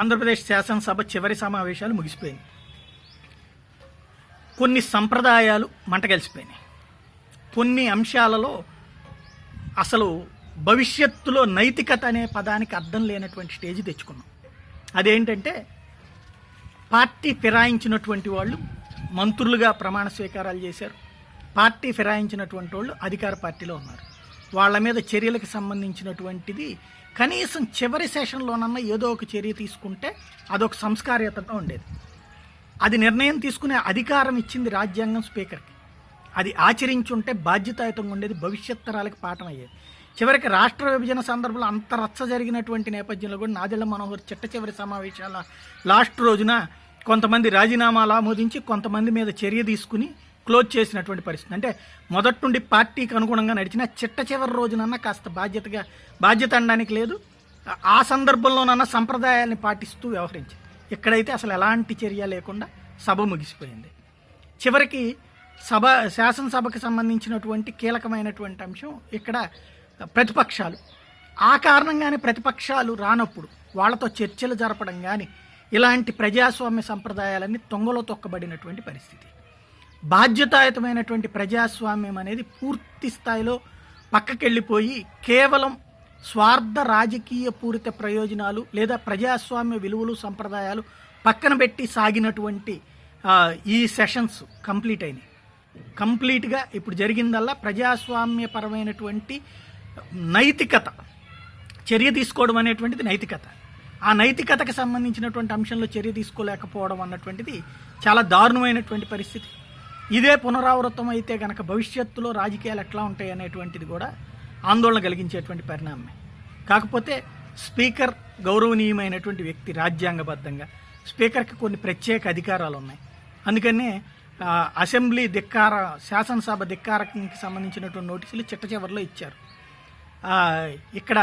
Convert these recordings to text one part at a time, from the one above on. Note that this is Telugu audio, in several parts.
ఆంధ్రప్రదేశ్ శాసనసభ చివరి సమావేశాలు ముగిసిపోయింది కొన్ని సంప్రదాయాలు మంటగలిసిపోయినాయి కొన్ని అంశాలలో అసలు భవిష్యత్తులో నైతికత అనే పదానికి అర్థం లేనటువంటి స్టేజ్ తెచ్చుకున్నాం. అదేంటంటే పార్టీ ఫిరాయించినటువంటి వాళ్ళు మంత్రులుగా ప్రమాణ స్వీకారాలు చేశారు. పార్టీ ఫిరాయించినటువంటి వాళ్ళు అధికార పార్టీలో ఉన్నారు. వాళ్ళ మీద చర్యలకు సంబంధించినటువంటిది. కనీసం చివరి సెషన్లోనన్నా ఏదో ఒక చర్య తీసుకుంటే అదొక సంస్కార్యతగా ఉండేది. అది నిర్ణయం తీసుకునే అధికారం ఇచ్చింది రాజ్యాంగం స్పీకర్కి. అది ఆచరించుంటే బాధ్యతాయుతంగా ఉండేది భవిష్యత్ తరాలకు పాఠం అయ్యేది. చివరికి రాష్ట్ర విభజన సందర్భంలో అంత రచ్చ జరిగినటువంటి నేపథ్యంలో కూడా నాదెళ్ళ మనోహర్ చిట్ట చివరి సమావేశాల లాస్ట్ రోజున కొంతమంది రాజీనామాలు ఆమోదించి కొంతమంది మీద చర్య తీసుకుని క్లోజ్ చేసినటువంటి పరిస్థితి. అంటే మొదటి నుండి పార్టీకి అనుగుణంగా నడిచిన చిట్ట చివరి రోజునన్నా కాస్త బాధ్యతగా బాధ్యత అనడానికి లేదు. ఆ సందర్భంలోనన్నా సంప్రదాయాల్ని పాటిస్తూ వ్యవహరించింది ఇక్కడైతే అసలు ఎలాంటి చర్య లేకుండా సభ ముగిసిపోయింది. చివరికి సభ శాసనసభకు సంబంధించినటువంటి కీలకమైనటువంటి అంశం ఇక్కడ ప్రతిపక్షాలు. ఆ కారణంగానే ప్రతిపక్షాలు రానప్పుడు వాళ్ళతో చర్చలు జరపడం కానీ ఇలాంటి ప్రజాస్వామ్య సంప్రదాయాలన్నీ తొంగలో తొక్కబడినటువంటి పరిస్థితి. బాధ్యతాయుతమైనటువంటి ప్రజాస్వామ్యం అనేది పూర్తి స్థాయిలో పక్కకెళ్ళిపోయి కేవలం స్వార్థ రాజకీయ పూరిత ప్రయోజనాలు లేదా ప్రజాస్వామ్య విలువలు సంప్రదాయాలు పక్కన పెట్టి సాగినటువంటి ఈ సెషన్స్ కంప్లీట్ అయినాయి. కంప్లీట్గా ఇప్పుడు జరిగిందల్లా ప్రజాస్వామ్యపరమైనటువంటి నైతికత. చర్య తీసుకోవడం అనేటువంటిది నైతికత. ఆ నైతికతకు సంబంధించినటువంటి అంశంలో చర్య తీసుకోలేకపోవడం అన్నటువంటిది చాలా దారుణమైనటువంటి పరిస్థితి. ఇదే పునరావృతం అయితే కనుక భవిష్యత్తులో రాజకీయాలు ఎట్లా ఉంటాయి అనేటువంటిది కూడా ఆందోళన కలిగించేటువంటి పరిణామమే. కాకపోతే స్పీకర్ గౌరవనీయమైనటువంటి వ్యక్తి రాజ్యాంగబద్ధంగా స్పీకర్కి కొన్ని ప్రత్యేక అధికారాలు ఉన్నాయి అందుకనే అసెంబ్లీ ధిక్కార శాసనసభ ధిక్కారానికి సంబంధించినటువంటి నోటీసులు చిట్ట చివరిలో ఇచ్చారు. ఇక్కడ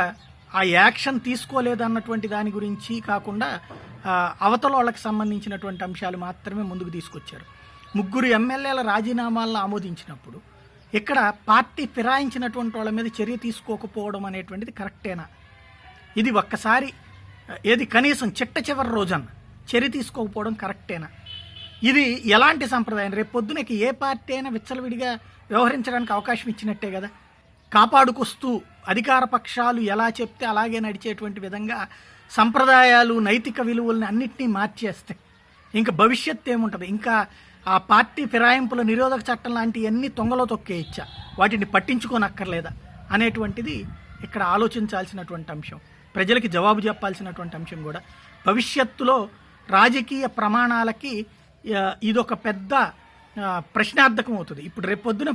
ఆ యాక్షన్ తీసుకోలేదన్నటువంటి దాని గురించి కాకుండా అవతల వాళ్ళకి సంబంధించినటువంటి అంశాలు మాత్రమే ముందుకు తీసుకొచ్చారు. ముగ్గురు ఎమ్మెల్యేల రాజీనామాలను ఆమోదించినప్పుడు ఇక్కడ పార్టీ ఫిరాయించినటువంటి వాళ్ళ మీద చర్య తీసుకోకపోవడం అనేటువంటిది కరెక్టేనా? ఇది ఒక్కసారి ఏది కనీసం చిట్ట చివరి రోజన్న చర్య తీసుకోకపోవడం కరెక్టేనా? ఇది ఎలాంటి సంప్రదాయం? రేపు ఏ పార్టీ అయినా విచ్చలవిడిగా వ్యవహరించడానికి అవకాశం ఇచ్చినట్టే కదా? కాపాడుకొస్తూ అధికార పక్షాలు ఎలా చెప్తే అలాగే నడిచేటువంటి విధంగా సంప్రదాయాలు నైతిక విలువల్ని అన్నిటినీ మార్చేస్తాయి ఇంకా భవిష్యత్తు ఏముంటుంది? ఇంకా ఆ పార్టీ ఫిరాయింపుల నిరోధక చట్టం లాంటివన్నీ తొంగలో తొక్కేయచ్చా వాటిని పట్టించుకోనక్కర్లేదా అనేటువంటిది ఇక్కడ ఆలోచించాల్సినటువంటి అంశం. ప్రజలకి జవాబు చెప్పాల్సినటువంటి అంశం కూడా. భవిష్యత్తులో రాజకీయ ప్రమాణాలకి ఇదొక పెద్ద ప్రశ్నార్థకం అవుతుంది. ఇప్పుడు రేపొద్దున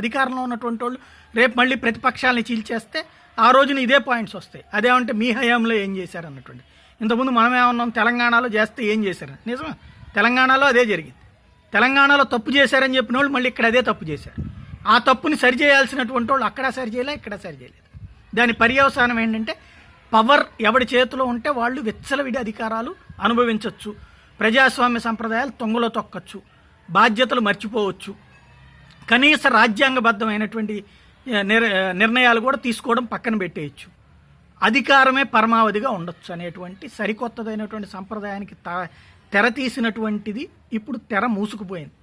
అధికారంలో ఉన్నటువంటి వాళ్ళు రేపు మళ్ళీ ప్రతిపక్షాలని చీల్చేస్తే ఆ రోజున ఇదే పాయింట్స్ వస్తాయి. అదేమంటే మీ హయాంలో ఏం చేశారు అన్నటువంటి ఇంతకుముందు మనమేమన్నాం తెలంగాణలో చేస్తే ఏం చేశారు నిజమా? తెలంగాణలో అదే జరిగింది. తెలంగాణలో తప్పు చేశారని చెప్పిన వాళ్ళు మళ్ళీ ఇక్కడ అదే తప్పు చేశారు. ఆ తప్పుని సరిచేయాల్సినటువంటి వాళ్ళు అక్కడ సరిచేయలే ఇక్కడ సరిచేయలేదు దాని పర్యవసానం ఏంటంటే పవర్ ఎవడి చేతిలో ఉంటే వాళ్ళు విచ్చలవిడి అధికారాలు అనుభవించవచ్చు ప్రజాస్వామ్య సంప్రదాయాలు తొంగలో తొక్కచ్చు. బాధ్యతలు మర్చిపోవచ్చు. కనీస రాజ్యాంగబద్ధమైనటువంటి నిర్ నిర్ణయాలు కూడా తీసుకోవడం పక్కన పెట్టేయచ్చు. అధికారమే పరమావధిగా ఉండొచ్చు అనేటువంటి సరికొత్తదైనటువంటి సంప్రదాయానికి తా తెర తీసినటువంటిది ఇప్పుడు తెర మూసుకుపోయింది.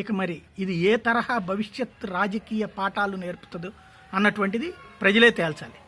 ఇక మరి ఇది ఏ తరహా భవిష్యత్ రాజకీయ పాఠాలు నేర్పుతుందో అన్నటువంటిది ప్రజలే తేల్చాలి.